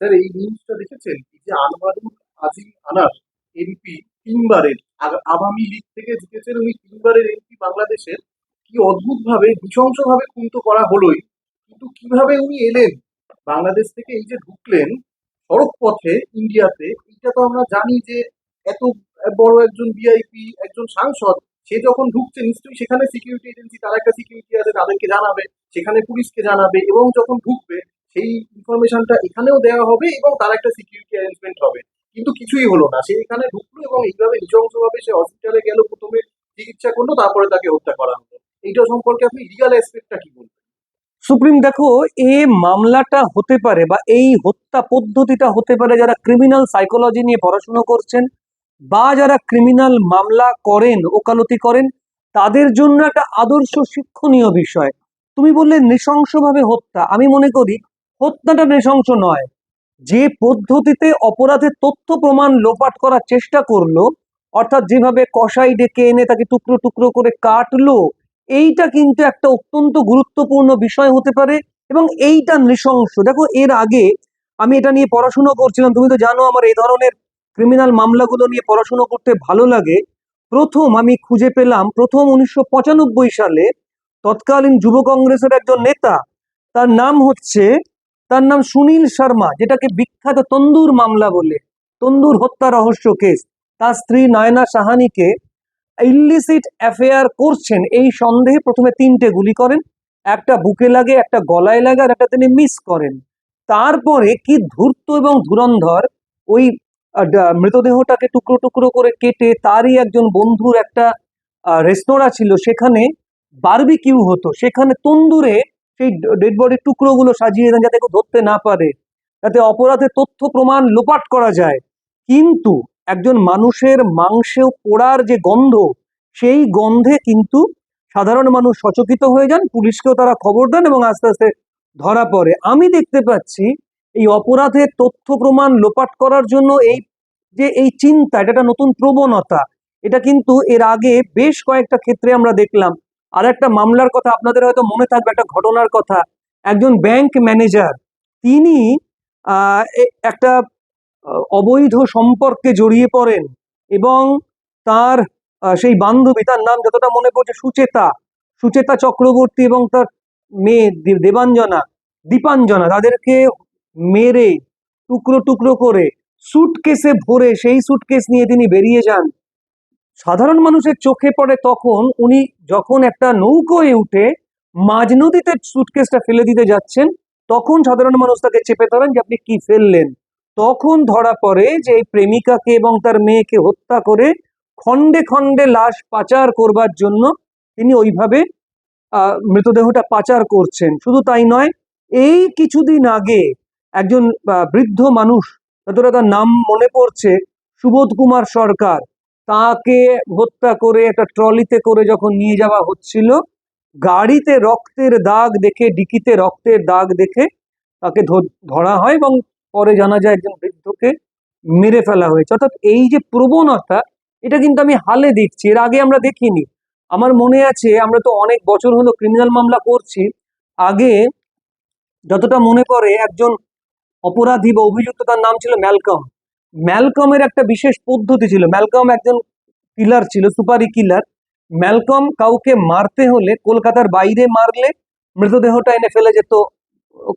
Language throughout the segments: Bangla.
স্যার এই নিউজটা দেখেছেন? যে আনোয়ারুল আজিম আনার এমপি তিনবারের আওয়ামী লীগ থেকে জিতেছেন উনি তিনবারের এমপি বাংলাদেশের, কি অদ্ভুত ভাবে নৃশংস ভাবে খুন করা হলোই। কিন্তু কীভাবে উনি এলেন? বাংলাদেশ থেকে এই যে ঢুকলেন সড়ক পথে ইন্ডিয়াতে, এইটা তো আমরা জানি যে এত বড় একজন ভিআইপি একজন সাংসদ, সে যখন ঢুকছে, নিশ্চয়ই সেখানে সিকিউরিটি এজেন্সি তার একটা সিকিউরিটি আছে, তাদেরকে জানাবে, সেখানে পুলিশকে জানাবে, এবং যখন ঢুকবে সেই ইনফরমেশনটা এখানেও দেওয়া হবে এবং তার একটা সিকিউরিটি অ্যারেঞ্জমেন্ট হবে। কিন্তু কিছুই হলো না। সে এখানে ঢুকলো এবং এইভাবে নৃশংসভাবে সে হসপিটালে গেল, প্রথমে চিকিৎসা করল, তারপরে তাকে হত্যা করা হলো। এইটা সম্পর্কে আপনি লিগাল অ্যাসপেক্টটা কি বলবেন? সুপ্রিম, দেখো, এ মামলাটা হতে পারে বা এই হত্যা পদ্ধতিটা হতে পারে যারা ক্রিমিনাল সাইকোলজি নিয়ে পড়াশুনো করছেন বা যারা ক্রিমিনাল মামলা করেন, ওকালতি করেন, তাদের জন্য একটা আদর্শ শিক্ষণীয় বিষয়। তুমি বললে নৃশংসভাবে হত্যা। আমি মনে করি হত্যাটা নৃশংস নয়। যে পদ্ধতিতে অপরাধের তথ্য প্রমাণ লোপাট করার চেষ্টা করল, অর্থাৎ যেভাবে কষাই ডেকে এনে তাকে টুকরো টুকরো করে কাটলো, এইটা কিন্তু একটা অত্যন্ত গুরুত্বপূর্ণ বিষয় হতে পারে এবং এইটা নৃশংস। দেখো, এর আগে আমি এটা নিয়ে পড়াশুনো করছিলাম, তুমি তো জানো আমার এই ধরনের ক্রিমিনাল মামলাগুলো নিয়ে পড়াশুনো করতে ভালো লাগে। প্রথম আমি খুঁজে পেলাম, প্রথম উনিশশো পঁচানব্বই সালে তৎকালীন যুব কংগ্রেসের একজন নেতা, তার নাম হচ্ছে তার নাম সুনীল শর্মা, যেটাকে বিখ্যাত তন্দুর মামলা বলে। তন্দুর হত্যা রহস্য কেস। তার স্ত্রী নয়না সাহানিকে ইলিসিট অ্যাফেয়ার করছেন। এই সন্দেহে প্রথমে তিনটে গুলি করেন। একটা বুকে লাগে, একটা গলায় লাগে, আর একটা তিনি মিস করেন। তারপরে কি ধূর্ত এবং ধুরন্ধর ওই মৃতদেহটাকে টুকরো টুকরো করে কেটে তারই একজন বন্ধুর একটা রেস্তোরাঁ ছিল, সেখানে বারবিকিউ হতো। সেখানে তন্দুরে সেই ডেড বডির টুকরোগুলো সাজিয়ে দেন যাতে কেউ ধরতে না পারে। যাতে অপরাধের তথ্য প্রমাণ লোপাট করা যায়। কিন্তু একজন মানুষের মাংসেও পোড়ার যে গন্ধ, সেই গন্ধে কিন্তু সাধারণ মানুষ সচকিত হয়ে যান, পুলিশকেও তারা খবর দেন এবং আস্তে আস্তে ধরা পড়ে। আমি দেখতে পাচ্ছি এই অপরাধের তথ্য প্রমাণ লোপাট করার জন্য এই যে, এই চিন্তা, এটা একটা নতুন প্রবণতা। এটা কিন্তু এর আগে বেশ কয়েকটা ক্ষেত্রে আমরা দেখলাম। আর একটা মামলার কথা আপনাদের হয়তো মনে থাকবে, একটা ঘটনার কথা। একজন ব্যাংক ম্যানেজার, তিনি একটা অবৈধ সম্পর্কে জড়িয়ে পড়েন এবং তার সেই বান্ধবী, তার নাম যতটা মনে পড়ছে, সুচেতা সুচেতা চক্রবর্তী এবং তার মেয়ে দেবাঞ্জনা, দীপাঞ্জনা, তাদেরকে মেরে, টুকরো টুকরো করে সুটকেসে ভরে, সেই সুটকেস নিয়ে তিনি বেরিয়ে যান। সাধারণ মানুষের চোখে পড়ে তখন উনি যখন একটা নৌকোয় উঠে মাঝ নদীতে সুটকেসটা ফেলে দিতে যাচ্ছেন, তখন সাধারণ মানুষ তাকে চেপে ধরেন যে, আপনি কি ফেললেন? তখন ধরা পড়ে যে, এই প্রেমিকাকে এবং তার মেয়েকে হত্যা করে খণ্ডে খণ্ডে লাশ পাচার করবার জন্য তিনি ওইভাবে মৃতদেহটা পাচার করছেন। শুধু তাই নয়, এই কিছুদিন আগে একজন বৃদ্ধ মানুষ, যতটা তার নাম মনে পড়ছে, সুবোধ কুমার সরকার তাকে হত্যা করে একটা ট্রলিতে করে যখন নিয়ে যাওয়া হচ্ছিল, গাড়িতে রক্তের দাগ দেখে, ডিকিতে রক্তের দাগ দেখে তাকে ধরা হয় এবং পরে জানা যায় একজন বৃদ্ধকে মেরে ফেলা হয়েছে। অর্থাৎ এই যে প্রবণতা এটা কিন্তু আমি হালে দেখছি, এর আগে আমরা দেখিনি। আমার মনে আছে, আমরা তো অনেক বছর হলো ক্রিমিনাল মামলা করছি, আগে যতটা মনে পড়ে একজন অপরাধী বা অভিযুক্ত তার নাম ছিল ম্যালকম। ম্যালকমের একটা বিশেষ পদ্ধতি ছিল। ম্যালকম একজন কিলার ছিল সুপারি কিলার ম্যালকম কাউকে মারতে হলে কলকাতার বাইরে মারলে মৃতদেহটা এনে ফেলে যেত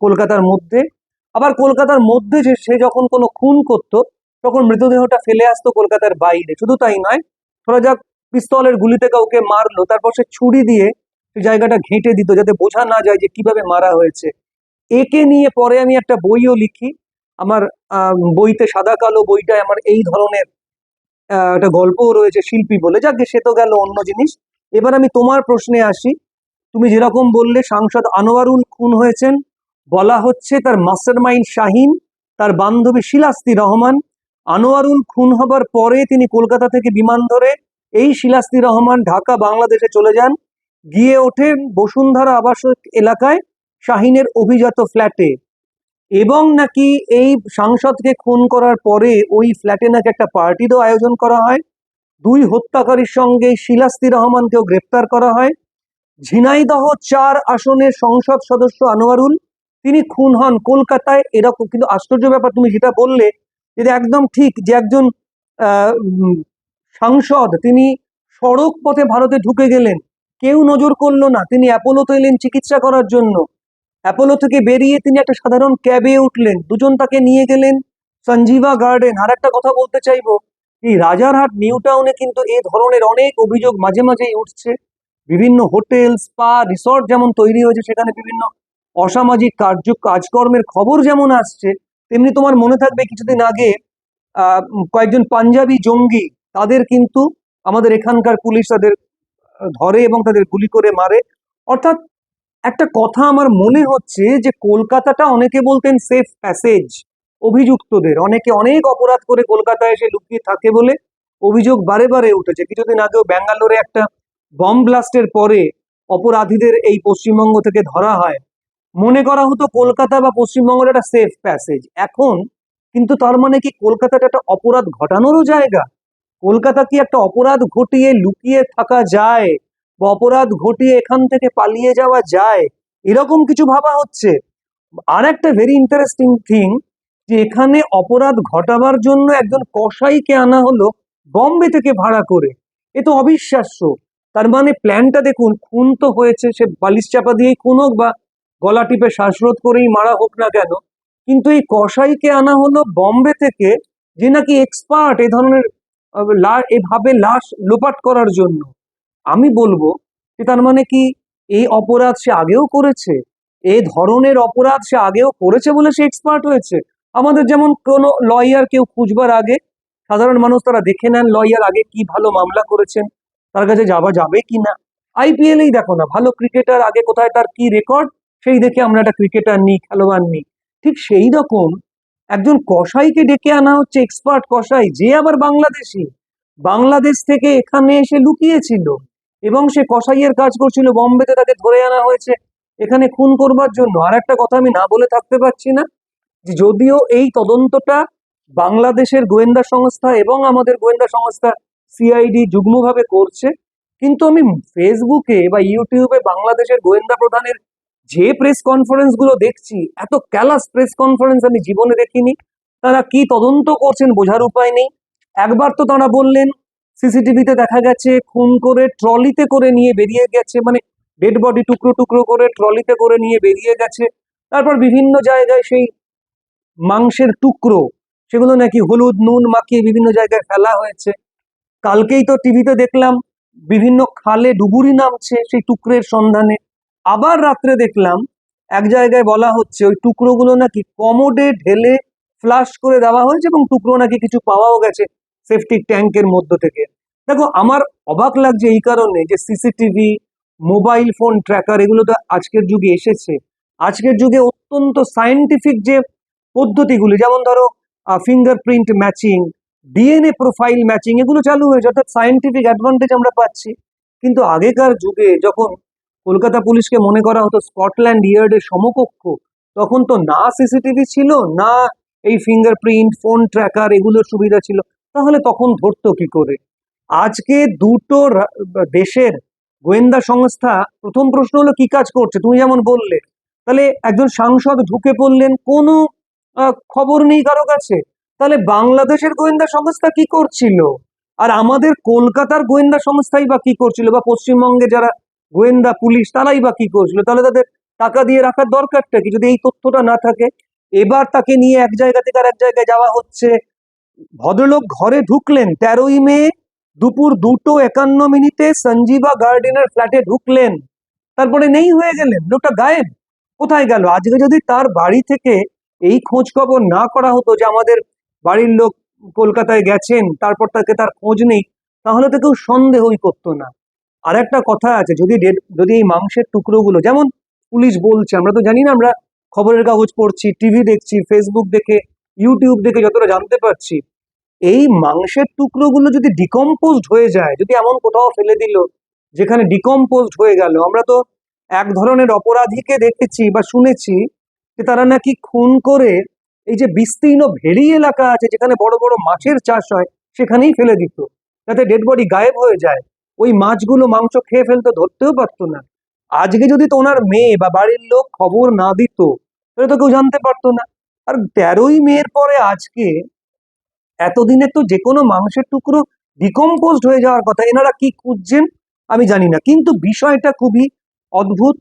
কলকাতার মধ্যে। আবার কলকাতার মধ্যে যে সে যখন কোনো খুন করত, তখন মৃতদেহটা ফেলে আসতো কলকাতার বাইরে। শুধু তাই নয়, ধরা যাক পিস্তলের গুলিতে কাউকে মারলো, তারপর সে ছুরি দিয়ে সেই জায়গাটা ঘেঁটে দিত যাতে বোঝা না যায় যে কীভাবে মারা হয়েছে। একে নিয়ে পরে আমি একটা বইও লিখি। আমার বইতে সাদা কালো বইটায় আমার এই ধরনের একটা গল্পও রয়েছে শিল্পী বলে। যাকে, সে তো গেল অন্য জিনিস। এবার আমি তোমার প্রশ্নে আসি। তুমি যেরকম বললে, সাংসদ আনোয়ারুল খুন হয়েছেন। বলা হচ্ছে তার মাস্টারমাইন্ড শাহিন, তার বান্ধবী শিলাস্তি রহমান। আনোয়ারুল খুন হবার পরে তিনি কলকাতা থেকে বিমান ধরে এই শিলাস্তি রহমান ঢাকা, বাংলাদেশে চলে যান। গিয়ে ওঠেন বসুন্ধরা আবাসিক এলাকায় শাহিনের অভিজাত ফ্ল্যাটে। এবং নাকি এই সাংসদকে খুন করার পরে ওই ফ্ল্যাটে নাকি একটা পার্টিরও আয়োজন করা হয়? দুই হত্যাকারীর সঙ্গে শিলাস্তি রহমানকেও গ্রেপ্তার করা হয়। ঝিনাইদহ চার আসনের সংসদ সদস্য আনোয়ারুল, তিনি খুন হন কলকাতায়। এরকম কিন্তু আশ্চর্য ব্যাপার, তুমি যেটা বললে এটা একদম ঠিক যে একজন সাংসদ, তিনি সড়ক পথে ভারতে ঢুকে গেলেন। কেউ নজর করল না, তিনি অ্যাপোলোতে এলেন চিকিৎসা করার জন্য। অ্যাপোলো থেকে বেরিয়ে তিনি একটা সাধারণ ক্যাবে উঠলেন। দুজন তাকে নিয়ে গেলেন সঞ্জীবা গার্ডেন। আর একটা কথা বলতে চাইব, এই রাজারহাট নিউ টাউনে কিন্তু এ ধরনের অনেক অভিযোগ মাঝে মাঝেই উঠছে। বিভিন্ন হোটেল, স্পা, রিসর্ট যেমন তৈরি হয়েছে, সেখানে বিভিন্ন অসামাজিক কার্য, কাজকর্মের খবর যেমন আসছে, তেমনি তোমার মনে থাকবে কিছুদিন আগে কয়েকজন পাঞ্জাবি জঙ্গি, তাদের কিন্তু আমাদের এখানকার পুলিশ তাদের ধরে এবং তাদের গুলি করে মারে। অর্থাৎ একটা কথা আমার মনে হচ্ছে যে কলকাতাটা অনেকে বলতেন সেফ প্যাসেজ অভিযুক্তদের। অনেকে অনেক অপরাধ করে কলকাতায় এসে লুকিয়ে থাকে বলে অভিযোগ বারে বারে উঠেছে। কিছুদিন আগেও ব্যাঙ্গালোরে একটা বম ব্লাস্টের পরে অপরাধীদের এই পশ্চিমবঙ্গ থেকে ধরা হয়। মনে করা হতো কলকাতা বা পশ্চিমবঙ্গের একটা সেফ প্যাসেজ এখন কিন্তু তার মানে কি কলকাতাটা একটা অপরাধ ঘটানোরও জায়গা? কলকাতা কি একটা অপরাধ ঘটিয়ে লুকিয়ে থাকা যায়? বা অপরাধ ঘটিয়ে এখান থেকে পালিয়ে যাওয়া যায়, এরকম কিছু ভাবা হচ্ছে। আর একটা ভেরি ইন্টারেস্টিং থিং যে এখানে অপরাধ ঘটাবার জন্য একজন কসাইকে আনা হলো বম্বে থেকে ভাড়া করে। এ তো অবিশ্বাস্য। তার মানে প্ল্যানটা দেখুন, খুন তো হয়েছে, সে বালিশ চাপা দিয়েই খুন হোক বা গলা টিপে শ্বাসরোধ করেই মারা হোক না কেন, কিন্তু এই কসাইকে আনা হলো বম্বে থেকে যে নাকি এক্সপার্ট এ ধরনের এভাবে লাশ লোপাট করার জন্য। আমি বলব যে তার মানে কি এই অপরাধ সে আগেও করেছে, এই ধরনের অপরাধ সে আগেও করেছে বলে সে এক্সপার্ট হয়েছে। আমাদের যেমন কোনো লয়ার কেউ খুঁজবার আগে, সাধারণ মানুষ তারা দেখে নেন লয়ার আগে কি ভালো মামলা করেছেন, তার কাছে যাওয়া যাবে কি না। আইপিএলেই দেখো না, ভালো ক্রিকেটার আগে কোথায় তার কি রেকর্ড সেই দেখে আমরা একটা ক্রিকেটার নিই, খেলোয়াড় নিই। ঠিক সেই রকম একজন কসাইকে ডেকে আনা হচ্ছে এক্সপার্ট কসাই, যে আবার বাংলাদেশি। বাংলাদেশ থেকে এখানে এসে লুকিয়েছিল। এবং সে কসাইয়ের কাজ করছিল, বম্বেতে তাকে ধরে আনা হয়েছে। এখানে খুন করবার জন্য আর একটা কথা আমি না বলে থাকতে পারছি না, যে যদিও এই তদন্তটা বাংলাদেশের গোয়েন্দা সংস্থা এবং আমাদের গোয়েন্দা সংস্থা সিআইডি যুগ্মভাবে করছে, কিন্তু আমি ফেসবুকে বা ইউটিউবে বাংলাদেশের গোয়েন্দা প্রধানের যে প্রেস কনফারেন্সগুলো দেখছি, এত ক্যালাস প্রেস কনফারেন্স আমি জীবনে দেখিনি। তারা কি তদন্ত করছেন বোঝার উপায় নেই। একবার তো তারা বললেন সিসিটিভিতে দেখা গেছে, খুন করে ট্রলিতে করে নিয়ে বেরিয়ে গেছে মানে ডেড বডি টুকরো টুকরো করে ট্রলিতে করে নিয়ে বেরিয়ে গেছে। তারপর বিভিন্ন জায়গায় সেই মাংসের টুকরো, সেগুলো নাকি হলুদ, নুন মাখিয়ে বিভিন্ন জায়গায় ফেলা হয়েছে। কালকেই তো টিভিতে দেখলাম, বিভিন্ন খালে ডুবুরি নামছে সেই টুকরের সন্ধানে। আবার রাত্রে দেখলাম, এক জায়গায় বলা হচ্ছে ওই টুকরোগুলো নাকি কমোডে ঢেলে ফ্লাশ করে দেওয়া হয়েছে এবং টুকরো নাকি কিছু পাওয়াও গেছে। সেফটি ট্যাঙ্কের মধ্য থেকে। দেখো, আমার অবাক লাগছে এই কারণে যে সিসিটিভি, মোবাইল ফোন, ট্র্যাকার এগুলো তো আজকের যুগে এসেছে। আজকের যুগে অত্যন্ত সায়েন্টিফিক যে পদ্ধতিগুলি, যেমন ধরো fingerprint matching DNA profile matching এগুলো চালু হয়েছে, অর্থাৎ সায়েন্টিফিক অ্যাডভান্টেজ আমরা পাচ্ছি। কিন্তু আগেকার যুগে যখন কলকাতা পুলিশকে মনে করা হতো স্কটল্যান্ড ইয়ার্ডের সমকক্ষ, তখন তো না সিসিটিভি ছিল, না এই ফিঙ্গারপ্রিন্ট ফোন ট্র্যাকার এগুলোর সুবিধা ছিল। তাহলে তখন ধরতো কি করে? আজকে দুটো দেশের গোয়েন্দা সংস্থা, প্রথম প্রশ্ন হলো, কি কাজ করছে? তুমি যেমন বললে। তাহলে একজন সাংসদ ঢুকে পড়লেন, কোনো খবর নেই কারও কাছে। তাহলে বাংলাদেশের গোয়েন্দা সংস্থা কি করছিল? আর আমাদের কলকাতার গোয়েন্দা সংস্থাই বা কি করছিল? বা পশ্চিমবঙ্গে যারা গোয়েন্দা, পুলিশ, তারাই বা কি করছিল? তাহলে তাদের টাকা দিয়ে রাখার দরকারটা কি? যদি এই তথ্যটা না থাকে, এবার তাকে নিয়ে এক জায়গা থেকে আর এক জায়গায় যাওয়া হচ্ছে ভদ্রলোক ঘরে ঢুকলেন। তেরোই মে দুপুর দুটো একান্ন মিনিটে সঞ্জীবা গার্ডেনের ফ্ল্যাটে ঢুকলেন। তারপরে নেই হয়ে গেলেন। লোকটা গায়েব। কোথায় গেল? আজকে যদি তার বাড়ি থেকে এই খোঁজ খবর না করা হতো যে আমাদের বাড়ির লোক কলকাতায় গেছেন, তারপর তাকে তার খোঁজ নেই, তাহলে তো কেউ সন্দেহই করতো না। আর একটা কথা আছে, যদি যদি এই মাংসের টুকরোগুলো, যেমন পুলিশ বলছে, আমরা তো জানি না, আমরা খবরের কাগজ পড়ছি, টিভি দেখছি, ফেসবুক দেখে ইউটিউব দেখে যতটা জানতে পারছি, এই মাংসের টুকরোগুলো যদি ডিকম্পোজড হয়ে যায়, যদি এমন কোথাও ফেলে দিল, যেখানে ডিকম্পোজড হয়ে গেল, আমরা তো এক ধরনের অপরাধীকে দেখেছি বা শুনেছি যে তারা নাকি খুন করে এই যে বিস্তীর্ণ ভেড়ি এলাকা আছে, যেখানে বড় বড় মাছের চাষ হয়, সেখানেই ফেলে দিত। যাতে ডেড বডি গায়েব হয়ে যায়। ওই মাছগুলো মাংস খেয়ে ফেলতে ধরতেও পারতো না। আজকে যদি তো ওনার মেয়ে বা বাড়ির লোক খবর না দিত, তাহলে তো কেউ জানতে পারতো না। আর তেরোই মেয়ের পরে আজকে এতদিনে তো যে কোনো মাংসের টুকরো ডিকম্পোজড হয়ে যাওয়ার কথা, এনারা কি খুঁজছেন আমি জানি না। কিন্তু বিষয়টা খুবই অদ্ভুত,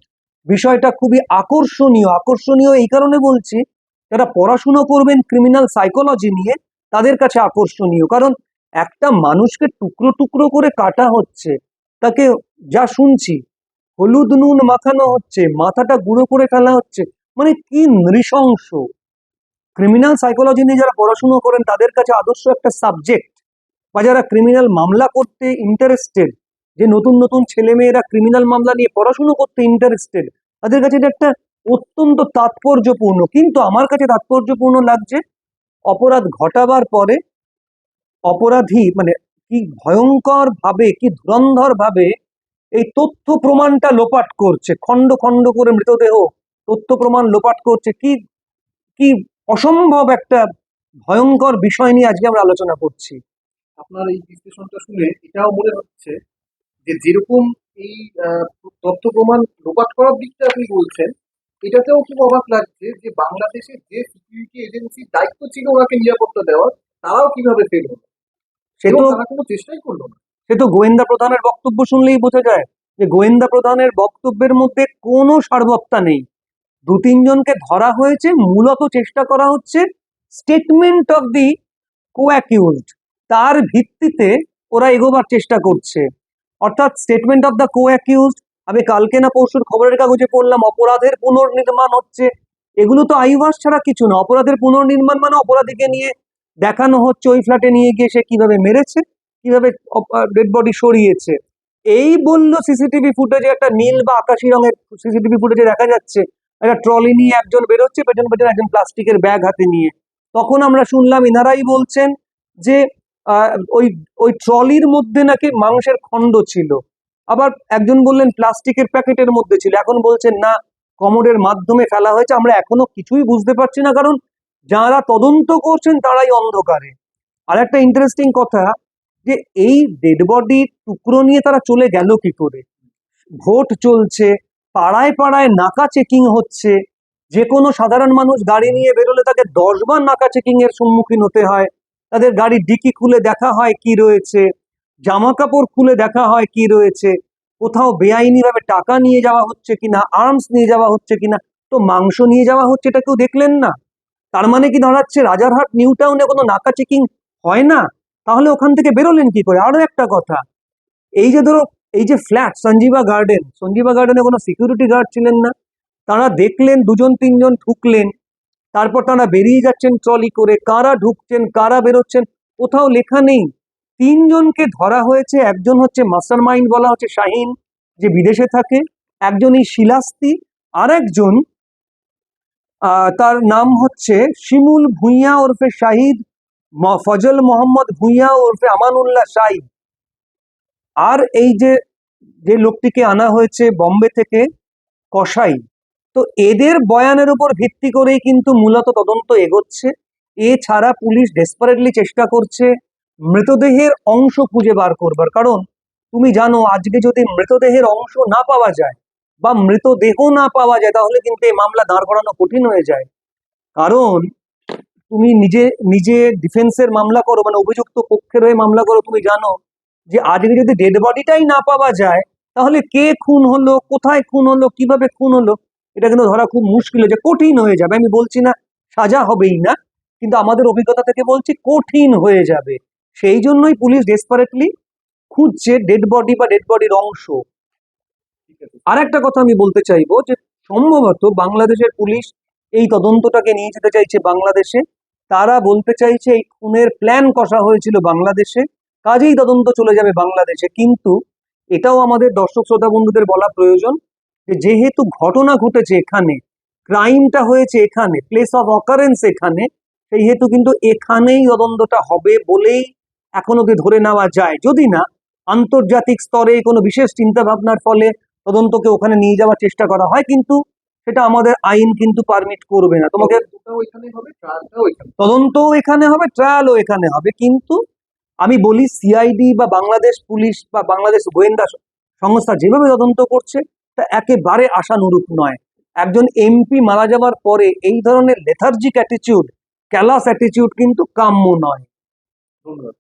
বিষয়টা খুবই আকর্ষণীয়। আকর্ষণীয় এই কারণে বলছি, যারা পড়াশুনো করবেন ক্রিমিনাল সাইকোলজি নিয়ে, তাদের কাছে আকর্ষণীয়। কারণ একটা মানুষকে টুকরো টুকরো করে কাটা হচ্ছে, তাকে যা শুনছি, হলুদ নুন মাখানো হচ্ছে, মাথাটা গুঁড়ো করে ফেলা হচ্ছে মানে কি নৃশংস। ক্রিমিনাল সাইকোলজি নিয়ে যারা পড়াশুনো করেন, তাদের কাছে আদর্শ একটা সাবজেক্ট বা যারা ক্রিমিনাল মামলা করতে ইন্টারেস্টেড যে নতুন নতুন ছেলেমেয়েরা ক্রিমিনাল মামলা নিয়ে পড়াশুনো করতে ইন্টারেস্টেড তাদের কাছে এটা একটা অত্যন্ত তাৎপর্যপূর্ণ। কিন্তু আমার কাছে তাৎপর্যপূর্ণ লাগছে, অপরাধ ঘটাবার পরে অপরাধী মানে কি ভয়ঙ্কর ভাবে কি ধুরন্ধর ভাবে এই তথ্য প্রমাণটা লোপাট করছে, খণ্ড খণ্ড করে মৃতদেহ তথ্য প্রমাণ লোপাট করছে। কি কি অসম্ভব একটা ভয়ঙ্কর বিষয় নিয়ে আজকে আমরা আলোচনা করছি। আপনার এই বিশ্লেষণটা শুনে এটাও মনে হচ্ছে যে যেরকম এই তথ্য প্রমাণ লোপাট করার দিকটা আপনি বলছেন এটাতেও খুব অবাক লাগছে যে বাংলাদেশের যে সিকিউরিটি এজেন্সির দায়িত্ব ছিল ওনাকে নিরাপত্তা দেওয়ার তারাও কীভাবে ফেল হলো? সে তো তারা কোনো চেষ্টাই করল না। সে তো গোয়েন্দা প্রধানের বক্তব্য শুনলেই বোঝা যায় যে গোয়েন্দা প্রধানের বক্তব্যের মধ্যে কোনো সারবত্তা নেই। দু তিনজনকে ধরা হয়েছে। মূলত চেষ্টা করা হচ্ছে statement of the co accused তার ভিত্তিতে ওরা এগোবার চেষ্টা করছে। অর্থাৎ statement of the co accused আমি কালকে না পরশুর খবরের কাগজে পড়লাম, অপরাধের পুনর্নির্মাণ হচ্ছে। এগুলো তো আইওয়াস ছাড়া কিছু না। অপরাধের পুনর্নির্মাণ মানে অপরাধীকে নিয়ে দেখানো হচ্ছে ওই ফ্ল্যাটে নিয়ে গিয়ে সে কীভাবে মেরেছে, কীভাবে ডেড বডি সরিয়েছে। এই বলল সিসিটিভি ফুটেজে একটা নীল বা আকাশি রঙের সিসিটিভি ফুটেজে দেখা যাচ্ছে। একটা ট্রলি নিয়ে একজন বেরোচ্ছে, পেছন পেছন একজন প্লাস্টিকের ব্যাগ হাতে নিয়ে। তখন আমরা শুনলাম ইনারাই বলছেন যে ওই ওই ট্রলির মধ্যে নাকি মাংসের খণ্ড ছিল। আবার একজন বললেন প্লাস্টিকের প্যাকেটের মধ্যে ছিল। এখন বলছেন, না, কমোডের মাধ্যমে ফেলা হয়েছে। আমরা এখনও কিছুই বুঝতে পারছি না। কারণ যারা তদন্ত করছেন, তারাই অন্ধকারে। আর একটা ইন্টারেস্টিং কথা, যে এই ডেড বডির টুকরো নিয়ে তারা চলে গেল কি করে? ভোট চলছে পাড়ায় পাড়ায় নাকা চেকিং হচ্ছে। যে কোনো সাধারণ মানুষ গাড়ি নিয়ে বেরোলে তাকে দশবার নাকা চেকিং এর সম্মুখীন হতে হয়। তাদের গাড়ির ডিকি খুলে দেখা হয় কি রয়েছে, জামা কাপড় খুলে দেখা হয় কি রয়েছে, কোথাও বেআইনিভাবে টাকা নিয়ে যাওয়া হচ্ছে কিনা আর্মস নিয়ে যাওয়া হচ্ছে কিনা, তো মাংস নিয়ে যাওয়া হচ্ছে এটা কেউ দেখলেন না। তার মানে কি দাঁড়াচ্ছে, রাজারহাট, নিউ টাউনে কোনো নাকা চেকিং হয় না? তাহলে ওখান থেকে বেরোলেন কি করে? আরও একটা কথা। এই যে ধরো এই যে ফ্ল্যাট সঞ্জীবা গার্ডেন সঞ্জীবা গার্ডেনে কোনো সিকিউরিটি গার্ড ছিলেন না। তারা দেখলেন, দুজন, তিনজন ঢুকলেন। তারপর তারা বেরিয়ে যাচ্ছেন ট্রলি করে। কারা ঢুকছেন, কারা বেরোচ্ছেন, কোথাও লেখা নেই। তিনজনকে ধরা হয়েছে। একজন হচ্ছে মাস্টার মাইন্ড বলা হচ্ছে শাহিন, যে বিদেশে থাকে। একজন এই শিলাস্তি। আর একজন তার নাম হচ্ছে শিমুল ভুঁইয়া ওরফে শাহিদ ফজল মোহাম্মদ ভুঁইয়া ওরফে আমানুল্লাহ শাহিদ আর এই যে যে লোকটিকে আনা হয়েছে বম্বে থেকে কসাই, তো এদের বয়ানের উপর ভিত্তি করেই কিন্তু মূলত তদন্ত এগোচ্ছে। এছাড়া পুলিশ ডেসপারেটলি চেষ্টা করছে মৃতদেহের অংশ খুঁজে বার করবার। কারণ তুমি জানো, আজকে যদি মৃতদেহের অংশ না পাওয়া যায় বা মৃতদেহ না পাওয়া যায়, তাহলে কিন্তু এই মামলা দাঁড় করানো কঠিন হয়ে যায়। কারণ তুমি নিজে নিজে ডিফেন্সের মামলা করো মানে অভিযুক্ত পক্ষের হয়ে মামলা করো, তুমি জানো যে আজকে যদি ডেড বডিটাই না পাওয়া যায় তাহলে কে খুন হলো কোথায় খুন হলো কীভাবে খুন হলো এটা কিন্তু ধরা খুব মুশকিল হয়ে যায় কঠিন হয়ে যাবে। আমি বলছি না সাজা হবেই না কিন্তু আমাদের অভিজ্ঞতা থেকে বলছি কঠিন হয়ে যাবে। সেই জন্যই পুলিশ ডেসপারেটলি খুঁজছে ডেড বডি বা ডেড বডির অংশ। ঠিক আছে। আর একটা কথা আমি বলতে চাইব যে সম্ভবত বাংলাদেশের পুলিশ এই তদন্তটাকে নিয়ে যেতে চাইছে বাংলাদেশে। তারা বলতে চাইছে এই খুনের প্ল্যান কষা হয়েছিল বাংলাদেশে। কাজেই তদন্ত চলে যাবে বাংলাদেশে। কিন্তু এটাও আমাদের দর্শক শ্রোতা বন্ধুদের বলা প্রয়োজন যে যেহেতু ঘটনা ঘটেছে এখানে ক্রাইমটা হয়েছে এখানে প্লেস অফ অকারেন্স এখানে সেই হেতু কিন্তু এখানেই তদন্তটা হবে বলেই এখন অব্দি ধরে নেওয়া যায়। যদি না আন্তর্জাতিক স্তরে কোনো বিশেষ চিন্তা ভাবনার ফলে তদন্তকে ওখানে নিয়ে যাওয়ার চেষ্টা করা হয় কিন্তু সেটা আমাদের আইন কিন্তু পারমিট করবে না। তোমাকে তদন্তও এখানে হবে। ট্রায়ালও এখানে হবে কিন্তু আমি বলি সিআইডি বা বাংলাদেশ পুলিশ বা বাংলাদেশ গোয়েন্দা সংস্থা যেভাবে তদন্ত করছে, তা একেবারে আশানুরূপ নয়। একজন এমপি মারা যাওয়ার পরে এই ধরনের লেথার্জিক অ্যাটিচিউড ক্যালাস অ্যাটিচিউড কিন্তু কাম্য নয়। ধন্যবাদ।